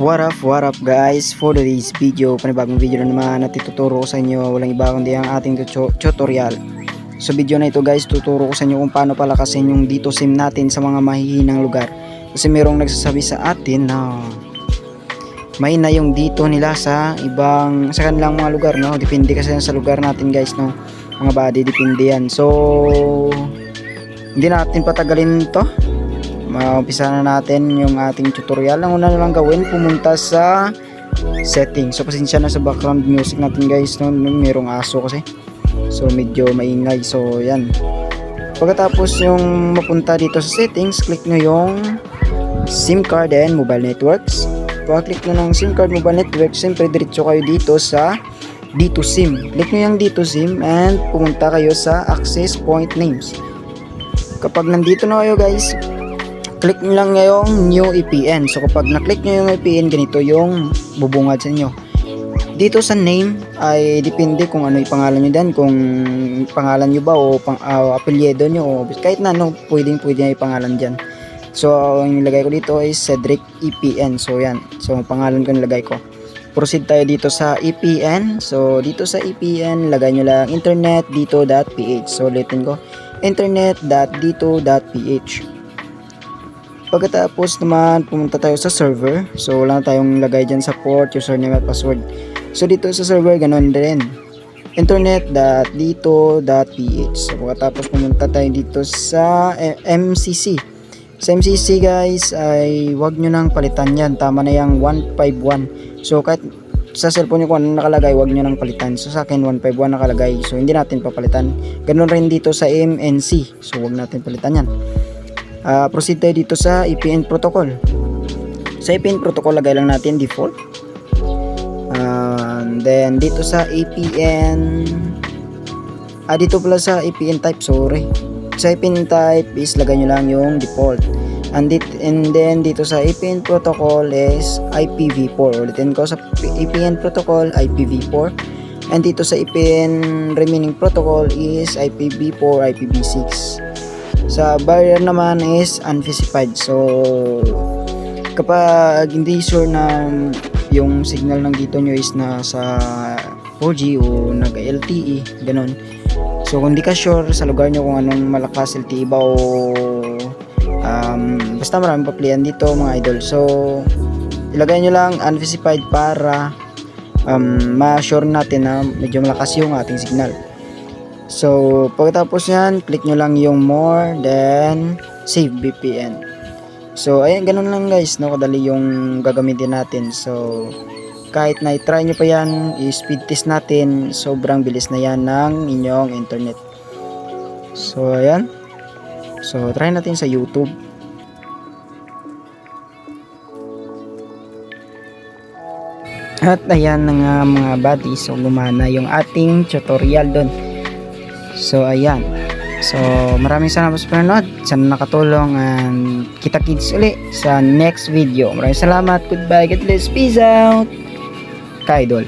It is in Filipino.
What up, what up guys? For today's video, panibagong video na naman at ituturo ko sa inyo walang iba kundi ang ating tuto- tutorial. Sa video na ito guys, tuturo ko sa inyo kung paano palakasin yung dito sim natin sa mga mahihinang lugar. Kasi merong nagsasabi sa atin na may na yung dito nila sa ibang sa kanilang mga lugar no depende kasi sa lugar natin guys no mga body depende yan so hindi natin patagalin to Maumpisa na natin yung ating tutorial. Ang una na lang gawin, pumunta sa setting. So, pasensya na sa background music natin guys. No? Merong aso kasi. So, medyo maingay. So, yan. Pagkatapos yung mapunta dito sa settings, click nyo yung SIM card and mobile networks. Pag-click nyo ng SIM card mobile network, siyempre diretso kayo dito sa dito SIM. Click nyo yung dito SIM and pumunta kayo sa access point names. Kapag nandito na kayo guys, click nyo lang ngayong new EPN. So kapag na-click nyo yung EPN, ganito yung bubungad sa inyo. Dito sa name ay depende kung ano yung pangalan nyo din, kung pangalan nyo ba o pang, uh, apelyido nyo o kahit na ano, pwedeng pwede na yung pangalan dyan. So ang nilagay ko dito is Cedric EPN. So yan, so ang pangalan ko nilagay ko. Proceed tayo dito sa EPN. So dito sa EPN, lagay nyo lang internet dito.ph. So ulitin ko, internet.dito.ph. Pagkatapos naman, pumunta tayo sa server. So, wala na tayong lagay dyan sa port, username at password. So, dito sa server, ganun din. internet.dito.ph So, pagkatapos pumunta tayo dito sa eh, MCC. Sa MCC guys, ay wag nyo nang palitan yan. Tama na yung 151. So, kahit sa cellphone nyo kung ano nakalagay, wag nyo nang palitan. So, sa akin, 151 nakalagay. So, hindi natin papalitan. Ganun rin dito sa MNC. So, wag natin palitan yan uh, proceed tayo dito sa EPN protocol sa EPN protocol lagay lang natin default uh, then dito sa EPN ah dito pala sa EPN type sorry sa EPN type is lagay nyo lang yung default and, dit, and then dito sa EPN protocol is IPv4 ulitin ko sa EPN protocol IPv4 and dito sa EPN remaining protocol is IPv4 IPv6 sa barrier naman is unspecified. So, kapag hindi sure na yung signal ng dito nyo is nasa 4G o nag-LTE, ganun. So, kung hindi ka sure sa lugar nyo kung anong malakas LTE ba o um, basta maraming paplian dito mga idol. So, ilagay nyo lang unspecified para um, ma-sure natin na medyo malakas yung ating signal. So, pagkatapos yan, click nyo lang yung more, then save VPN. So, ayan, ganun lang guys, no? Kadali yung gagamitin natin. So, kahit na i-try nyo pa yan, i-speed test natin, sobrang bilis na yan ng inyong internet. So, ayan. So, try natin sa YouTube. At ayan na nga mga buddy, so gumana yung ating tutorial doon. So ayan. So maraming salamat sa panonood. Sana nakatulong and kita kits uli sa next video. Maraming salamat. Goodbye. God bless. Peace out. Kaidol.